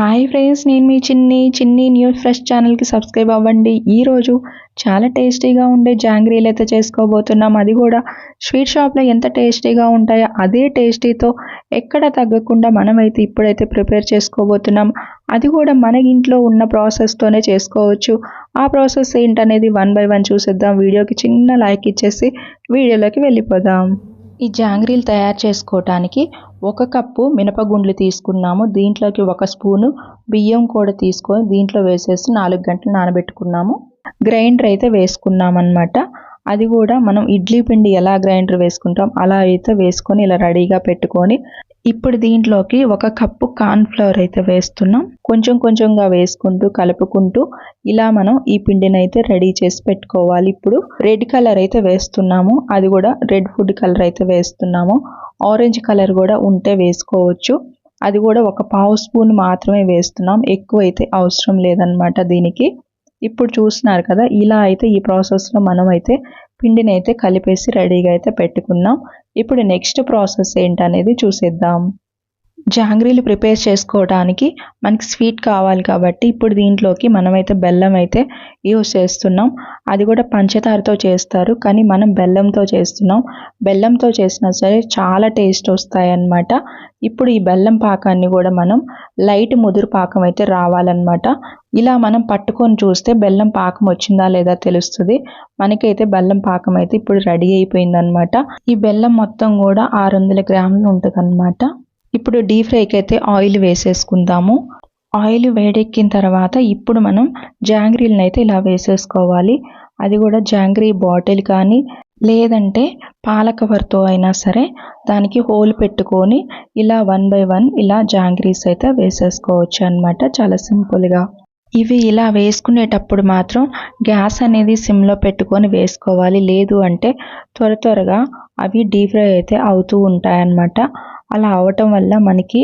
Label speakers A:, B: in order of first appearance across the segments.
A: Hi friends నేను మీ చిన్ని చిన్ని న్యూస్ ఫ్రెష్ ఛానల్కి సబ్స్క్రైబ్ అవ్వండి. ఈరోజు చాలా టేస్టీగా ఉండే జాంగ్రీలు అయితే చేసుకోబోతున్నాం. అది కూడా స్వీట్ షాప్లో ఎంత టేస్టీగా ఉంటాయో అదే టేస్టీతో ఎక్కడ తగ్గకుండా మనమైతే ఇప్పుడైతే ప్రిపేర్ చేసుకోబోతున్నాం. అది కూడా మన ఇంట్లో ఉన్న ప్రాసెస్తోనే చేసుకోవచ్చు. ఆ ప్రాసెస్ ఏంటనేది వన్ బై వన్ చూసేద్దాం. వీడియోకి చిన్న లైక్ ఇచ్చేసి వీడియోలోకి వెళ్ళిపోదాం. ఈ జాంగ్రీలు తయారు చేసుకోవటానికి ఒక కప్పు మినపగుండ్లు తీసుకున్నాము. దీంట్లోకి ఒక స్పూను బియ్యం కూడా తీసుకొని దీంట్లో వేసేసి నాలుగు గంటలు నానబెట్టుకున్నాము. గ్రైండర్ అయితే వేసుకున్నాం అనమాట అది కూడా మనం ఇడ్లీ పిండి ఎలా గ్రైండర్ వేసుకుంటాం అలా అయితే వేసుకొని ఇలా రెడీగా పెట్టుకొని ఇప్పుడు దీంట్లోకి ఒక కప్పు కార్న్ ఫ్లవర్ అయితే వేస్తున్నాం. కొంచెం కొంచెంగా వేసుకుంటూ కలుపుకుంటూ ఇలా మనం ఈ పిండిని అయితే రెడీ చేసి పెట్టుకోవాలి. ఇప్పుడు రెడ్ కలర్ అయితే వేస్తున్నాము. అది కూడా రెడ్ ఫుడ్ కలర్ అయితే వేస్తున్నాము. ఆరెంజ్ కలర్ కూడా ఉంటే వేసుకోవచ్చు. అది కూడా ఒక పావు స్పూన్ మాత్రమే వేస్తున్నాం. ఎక్కువ అయితే అవసరం లేదనమాట దీనికి. ఇప్పుడు చూస్తున్నారు కదా ఇలా అయితే ఈ ప్రాసెస్లో మనం అయితే పిండిని అయితే కలిపేసి రెడీగా అయితే పెట్టుకున్నాం. ఇప్పుడు నెక్స్ట్ ప్రాసెస్ ఏంటనేది చూసేద్దాం. జాంగ్రీలు ప్రిపేర్ చేసుకోవడానికి మనకి స్వీట్ కావాలి కాబట్టి ఇప్పుడు దీంట్లోకి మనమైతే బెల్లం అయితే యూస్ చేస్తున్నాం. అది కూడా పంచదారతో చేస్తారు. కానీ మనం బెల్లంతో చేస్తున్నాం. బెల్లంతో చేసినా సరే చాలా టేస్ట్ వస్తాయి అన్నమాట ఇప్పుడు ఈ బెల్లం పాకాన్ని కూడా మనం లైట్ ముదురు పాకం అయితే రావాలన్నమాట. ఇలా మనం పట్టుకొని చూస్తే బెల్లం పాకం వచ్చిందా లేదా తెలుస్తుంది. మనకైతే బెల్లం పాకం అయితే ఇప్పుడు రెడీ అయిపోయిందనమాట ఈ బెల్లం మొత్తం కూడా ఆరు వందల గ్రాములు ఉంటుంది ఇప్పుడు డీప్ ఫ్రైకి అయితే ఆయిల్ వేసేసుకుందాము. ఆయిల్ వేడెక్కిన తర్వాత ఇప్పుడు మనం జాంగ్రీలను అయితే ఇలా వేసేసుకోవాలి. అది కూడా జాంగ్రీ బాటిల్ కానీ లేదంటే పాల కవర్తో అయినా సరే దానికి హోల్ పెట్టుకొని ఇలా వన్ బై వన్ ఇలా జాంగ్రీస్ అయితే వేసేసుకోవచ్చు అనమాట చాలా సింపుల్గా. ఇవి ఇలా వేసుకునేటప్పుడు మాత్రం గ్యాస్ అనేది సిమ్లో పెట్టుకొని వేసుకోవాలి. లేదు అంటే త్వర త్వరగా అవి డీప్ ఫ్రై అయితే అవుతూ ఉంటాయన్నమాట. అలా అవటం వల్ల మనకి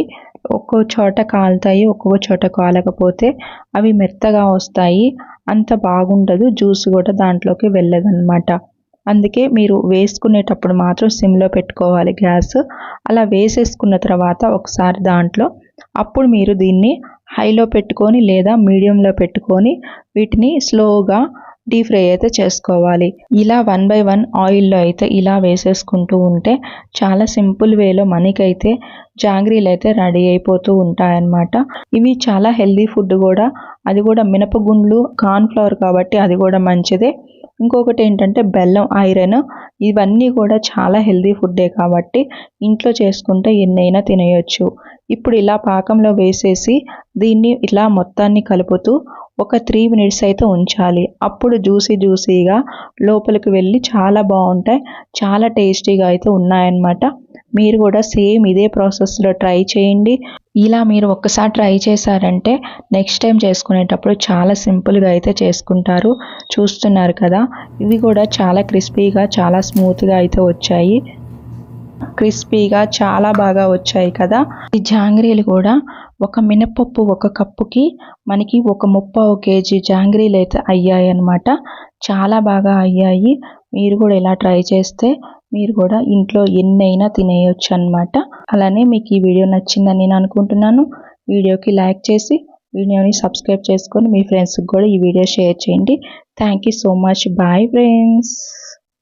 A: ఒక్కో చోట కాలుతాయి ఒక్కొక్క చోట కాలకపోతే అవి మెత్తగా వస్తాయి. అంత బాగుండదు జ్యూస్ కూడా దాంట్లోకి వెళ్ళదన్నమాట. అందుకే మీరు వేసుకునేటప్పుడు మాత్రం సిమ్లో పెట్టుకోవాలి గ్యాస్ అలా వేసేసుకున్న తర్వాత ఒకసారి దాంట్లో అప్పుడు మీరు దీన్ని హైలో పెట్టుకొని లేదా మీడియంలో పెట్టుకొని వీటిని స్లోగా డీప్ ఫ్రై అయితే చేసుకోవాలి. ఇలా వన్ బై వన్ ఆయిల్లో అయితే ఇలా వేసేసుకుంటూ ఉంటే చాలా సింపుల్ వేలో మనకైతే జాంగ్రీలు అయితే రెడీ అయిపోతూ ఉంటాయన్నమాట. ఇవి చాలా హెల్దీ ఫుడ్ కూడా. అది కూడా మినపగుండ్లు కార్న్ఫ్లవర్ కాబట్టి అది కూడా మంచిదే. ఇంకొకటి ఏంటంటే బెల్లం ఐరన్ ఇవన్నీ కూడా చాలా హెల్దీ ఫుడ్డే కాబట్టి ఇంట్లో చేసుకుంటే ఎన్నైనా తినేయచ్చు. ఇప్పుడు ఇలా పాకంలో వేసేసి దీన్ని ఇలా మొత్తాన్ని కలుపుతూ ఒక త్రీ మినిట్స్ అయితే ఉంచాలి. అప్పుడు జ్యూసీ జ్యూసీగా లోపలికి వెళ్ళి చాలా బాగుంటాయి. చాలా టేస్టీగా అయితే ఉన్నాయన్నమాట. మీరు కూడా సేమ్ ఇదే ప్రాసెస్లో ట్రై చేయండి. ఇలా మీరు ఒక్కసారి ట్రై చేశారంటే నెక్స్ట్ టైం చేసుకునేటప్పుడు చాలా సింపుల్గా అయితే చేసుకుంటారు. చూస్తున్నారు కదా? ఇవి కూడా చాలా క్రిస్పీగా చాలా స్మూత్గా అయితే వచ్చాయి. క్రిస్పీగా చాలా బాగా వచ్చాయి కదా? ఈ జాంగ్రీలు కూడా ఒక మినపప్పు ఒక కప్పుకి మనకి ఒక ముప్పావు కేజీ జాంగ్రీలు అయితే అయ్యాయి అనమాట చాలా బాగా అయ్యాయి. మీరు కూడా ఇలా ట్రై చేస్తే మీరు కూడా ఇంట్లో ఎన్నైనా తినేయొచ్చు అనమాట అలానే మీకు ఈ వీడియో నచ్చిందని నేను అనుకుంటున్నాను. వీడియోకి లైక్ చేసి వీడియోని సబ్స్క్రైబ్ చేసుకొని మీ ఫ్రెండ్స్కి కూడా ఈ వీడియో షేర్ చేయండి. Thank you so much. Bye friends.